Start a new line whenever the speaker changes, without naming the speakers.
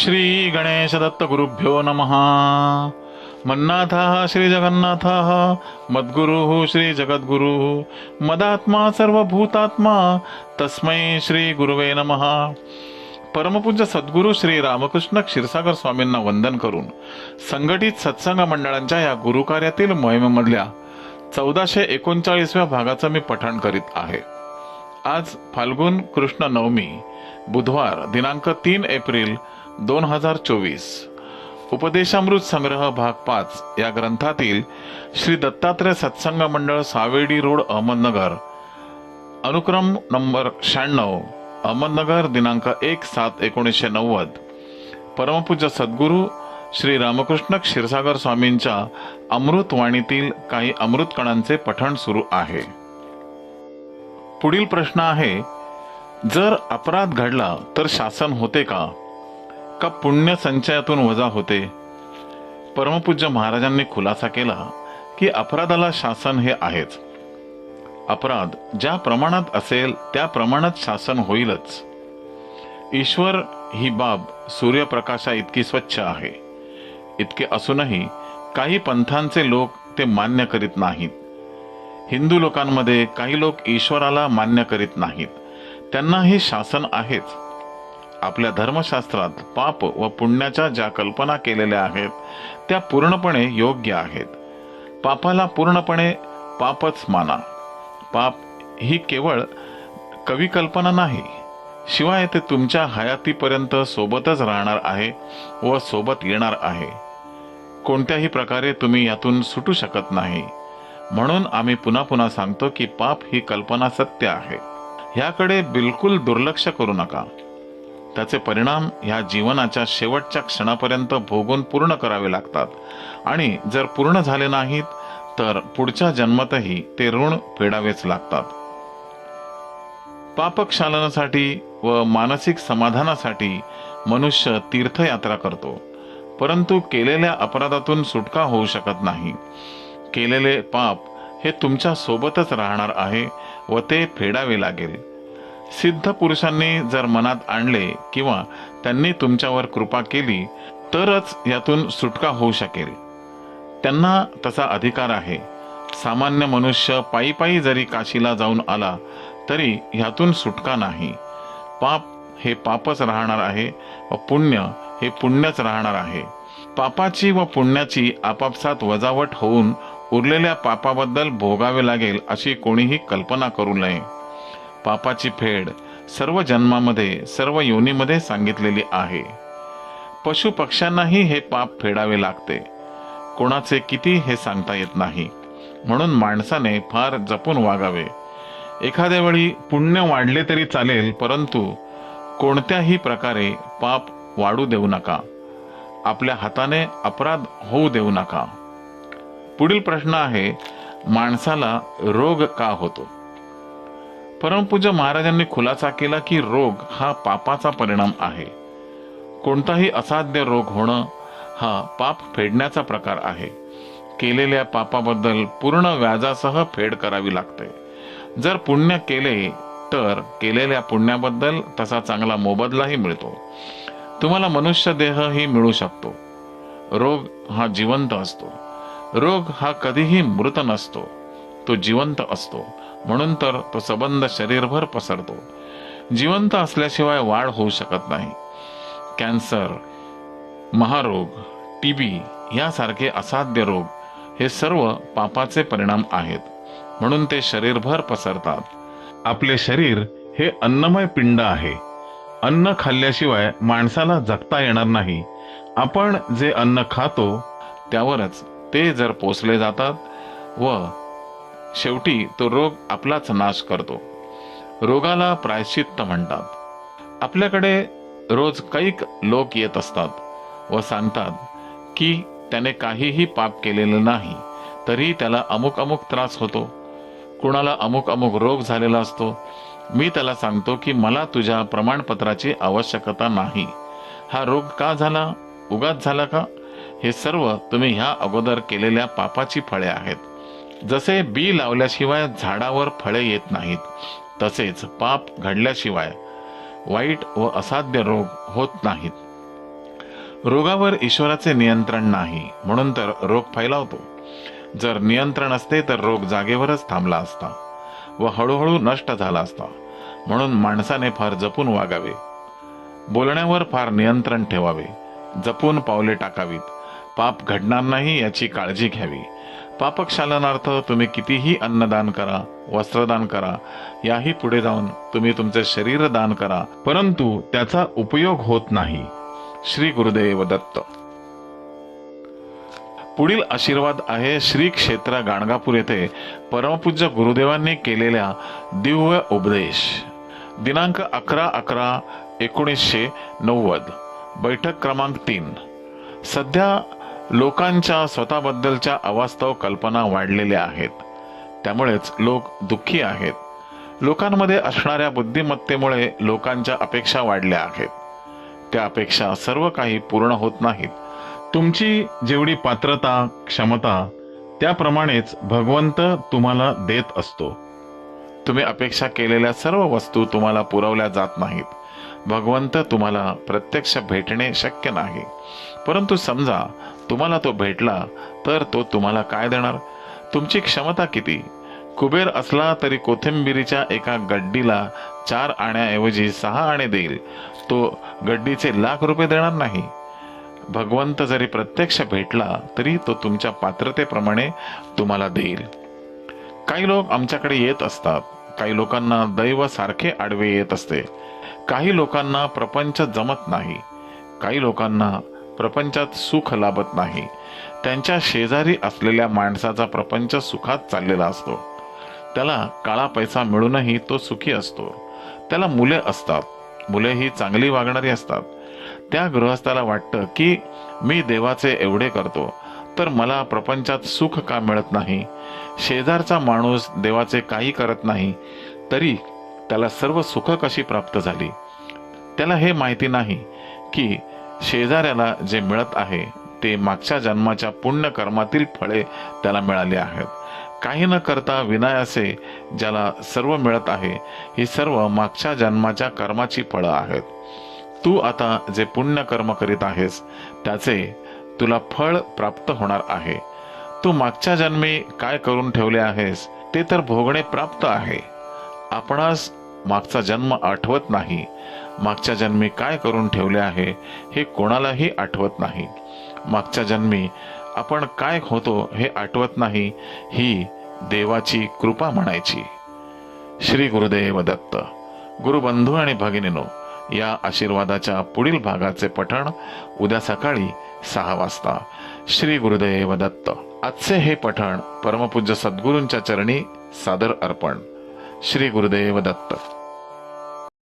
श्री गणेश दत्त गुरुभ्यो नमः। मन्नाथः श्री जगन्नाथः मद्गुरुः श्री जगद्गुरु मदात्मा सर्वभूतात्मा तस्मै श्री गुरुवे नमः। परमपूज्य सद्गुरू श्री रामकृष्ण क्षीरसागर स्वामींना वंदन करून संघटित सत्संग मंडळांच्या या गुरुकार्यातील मोहिमेमधल्या चौदाशे एकोणचाळीसव्या भागाचं मी पठण करीत आहे. आज फाल्गुन कृष्ण नवमी बुधवार दिनांक तीन एप्रिल दोन हजार चोवीस. उपदेशामृत संग्रह भाग पाच या ग्रंथातील श्री दत्तात्रय सत्संग मंडळ सावेडी रोड अहमदनगर. अनुक्रम नंबर शहाण्णव अहमदनगर दिनांक एक सात एकोणीसशे नव्वद. परमपूज्य सद्गुरू श्री रामकृष्ण क्षीरसागर स्वामींच्या अमृतवाणीतील काही अमृत कणांचे पठण सुरू आहे. पुढील प्रश्न आहे जर अपराध घडला तर शासन होते का? का पुण्य संचयातून वजा होते? परमपूज्य महाराजांनी खुलासा केला की अपराधाला शासन हे आहेच. अपराध ज्या प्रमाणात असेल त्या प्रमाणात शासन होईलच. ईश्वर ही बाब सूर्यप्रकाशा इतकी स्वच्छ आहे. इतके असूनही काही पंथांचे लोक ते मान्य करीत नाहीत. हिंदू लोकांमध्ये काही लोक ईश्वराला मान्य करीत नाहीत. त्यांना हे शासन आहेच. आपल्या धर्मशास्त्रात पाप व पुण्याच्या ज्या कल्पना केलेल्या आहेत त्या पूर्णपणे योग्य आहेत. पापाला पूर्णपणे पापच माना. पाप ही केवळ कवी कल्पना नाही शिवाय ते तुमच्या हयातीपर्यंत सोबतच राहणार आहे व सोबत येणार आहे. कोणत्याही प्रकारे तुम्ही यातून सुटू शकत नाही. म्हणून आम्ही पुन्हा पुन्हा सांगतो की पाप ही कल्पना सत्य आहे. ह्याकडे बिलकुल दुर्लक्ष करू नका. त्याचे परिणाम ह्या जीवनाच्या शेवटच्या क्षणापर्यंत भोगून पूर्ण करावे लागतात. आणि जर पूर्ण झाले नाहीत तर पुढच्या जन्मातही ते ऋण फेडावेच लागतात. पापक्षालनासाठी व मानसिक समाधानासाठी मनुष्य तीर्थयात्रा करतो. परंतु केलेल्या अपराधातून सुटका होऊ शकत नाही. केलेले पाप हे तुमच्या सोबतच राहणार आहे व ते फेडावे लागेल. सिद्ध पुरुषांनी जर मनात आणले किंवा त्यांनी तुमच्यावर कृपा केली तरच यातून सुटका होऊ शकेल. त्यांना तसा अधिकार आहे. सामान्य मनुष्य पायी पायी जरी काशीला जाऊन आला तरी ह्यातून सुटका नाही. पाप हे पापच राहणार आहे व पुण्य हे पुण्यच राहणार आहे. पापाची व पुण्याची आपापसात वजावट होऊन उरलेल्या पापाबद्दल भोगावे लागेल अशी कोणीही कल्पना करू नये. पापाची फेड सर्व जन्मामध्ये सर्व योनीमध्ये सांगितलेली आहे. पशु पक्ष्यांनाही हे पाप फेडावे लागते. कोणाचे किती हे सांगता येत नाही. म्हणून माणसाने फार जपून वागावे. एखाद्या वेळी पुण्य वाढले तरी चालेल परंतु कोणत्याही प्रकारे पाप वाढू देऊ नका. आपल्या हाताने अपराध होऊ देऊ नका. पुढील प्रश्न आहे माणसाला रोग का होतो? परमपूज्य महाराजांनी खुलासा केला की रोग हा पापाचा परिणाम आहे. कोणताही असाध्य रोग होणं हा पाप फेडण्याचा प्रकार आहे. केलेल्या पापाबद्दल पूर्ण व्याजासह फेड करावी लागते. जर पुण्य केले तर केलेल्या पुण्याबद्दल तसा चांगला मोबदलाही मिळतो. तुम्हाला मनुष्य देहही मिळू शकतो. रोग हा जिवंत असतो. रोग हा कधीही मृत नसतो. तो जिवंत असतो. म्हणून तर तो सबंध शरीरभर पसरतो. जिवंत असल्याशिवाय वाढ होऊ शकत नाही. कॅन्सर महारोग टीबी यासारखे असाध्य रोग हे सर्व पापाचे परिणाम आहेत. म्हणून ते शरीरभर पसरतात. आपले शरीर हे अन्नमय पिंड आहे. अन्न खाल्ल्याशिवाय माणसाला जगता येणार नाही. आपण जे अन्न खातो त्यावरच ते जर पोचले जातात व शेवटी तो रोग आपलाच नाश करतो. रोगाला प्रायश्चित्त म्हणतात. आपल्याकडे रोज कैक लोक येत असतात व सांगतात की त्याने काहीही पाप केलेलं नाही तरी त्याला अमुक अमुक त्रास होतो. कुणाला अमुक अमुक रोग झालेला असतो. मी त्याला सांगतो की मला तुझ्या प्रमाणपत्राची आवश्यकता नाही. हा रोग का झाला? उगाच झाला का? हे सर्व तुम्ही ह्या अगोदर केलेल्या पापाची फळे आहेत. जसे बी लावल्याशिवाय झाडावर फळे येत नाहीत तसेच पाप घडल्याशिवाय वाईट व असाध्य रोग होत नाहीत. रोगावर ईश्वराचे नियंत्रण नाही म्हणून तर रोग फैलावतो. जर नियंत्रण असते तर रोग जागेवरच थांबला असता व हळूहळू नष्ट झाला असता म्हणून माणसाने फार जपून वागावे. बोलण्यावर फार नियंत्रण ठेवावे. जपून पावले टाकावीत. पाप घडणार नाही याची काळजी घ्यावी. पापक्षालनार्थ तुम्ही कितीही अन्नदान करा वस्त्रदान करा याही पुढे जाऊन तुम्ही तुमचे शरीर दान करा परंतु त्याचा उपयोग होत नाही. श्री गुरुदेव दत्त. पुढील आशीर्वाद आहे श्री क्षेत्र गाणगापूर येथे परमपूज्य गुरुदेवांनी केलेल्या दिव्य उपदेश. दिनांक अकरा अकरा एकोणीसशे नव्वद बैठक क्रमांक तीन. सध्या लोकांच्या स्वतःबद्दलच्या अवास्तव कल्पना वाढलेल्या आहेत. त्यामुळेच लोक दुःखी आहेत. लोकांमध्ये असणाऱ्या बुद्धिमत्तेमुळे लोकांच्या अपेक्षा वाढल्या आहेत. त्या अपेक्षा सर्व काही पूर्ण होत नाहीत. तुमची जेवढी पात्रता क्षमता त्याप्रमाणेच भगवंत तुम्हाला देत असतो. तुम्ही अपेक्षा केलेल्या सर्व वस्तू तुम्हाला पुरवल्या जात नाहीत. भगवंत तुम्हाला प्रत्यक्ष भेटणे शक्य नाही. परंतु समजा तुम्हाला तो भेटला तर तो तुम्हाला काय देणार? तुमची क्षमता किती? कुबेर असला तरी कोथिंबिरीच्या एका गड्डीला चार आण्याऐवजी सहा आणे देईल. तो गड्डीचे लाख रुपये देणार नाही. भगवंत जरी प्रत्यक्ष भेटला तरी तो तुमच्या पात्रतेप्रमाणे तुम्हाला देईल. काही लोक आमच्याकडे येत असतात. काही लोकांना दैव सारखे आडवे येत असते. काही लोकांना प्रपंच जमत नाही. काही लोकांना प्रपंचात सुख लाभत नाही. त्यांच्या शेजारी असलेल्या माणसाचा प्रपंच सुखात चाललेला असतो. त्याला काळा पैसा मिळूनही तो सुखी असतो. त्याला मुले असतात. मुले ही चांगली वागणारी असतात. त्या गृहस्थाला वाटतं की मी देवाचे एवढे करतो तर मला प्रपंचात सुख का मिळत नाही? शेजारचा माणूस देवाचे काही करत नाही तरी त्याला सर्व सुख कशी प्राप्त झाली? त्याला हे माहिती नाही की शेजाऱ्याला जे मिळत आहे ते मागच्या जन्माच्या पुण्य कर्मातील फळे त्याला मिळाली आहेत. काही न करता विनायासे ज्याला सर्व मिळत आहे ही सर्व मागच्या जन्माच्या कर्माची फळं आहेत. तू आता जे पुण्य कर्म करीत आहेस त्याचे तुला फळ प्राप्त होणार आहे. तू मागच्या जन्मी काय करून ठेवले आहेस ते तर भोगणे प्राप्त आहे. आपणास मागचा जन्म आठवत नाही. मागच्या जन्मी काय करून ठेवले आहे हे कोणालाही आठवत नाही. मागच्या जन्मी आपण काय होतो हे आठवत नाही ही देवाची कृपा म्हणायची. श्री गुरुदेव दत्त गुरुबंधू आणि भगिनीनो या आशीर्वादाच्या पुढील भागाचे पठण उद्या सकाळी सहा वाजता. श्री गुरुदेव दत्त आजचे हे पठण परमपूज्य सद्गुरूंच्या चरणी सादर अर्पण. श्री गुरुदेव दत्त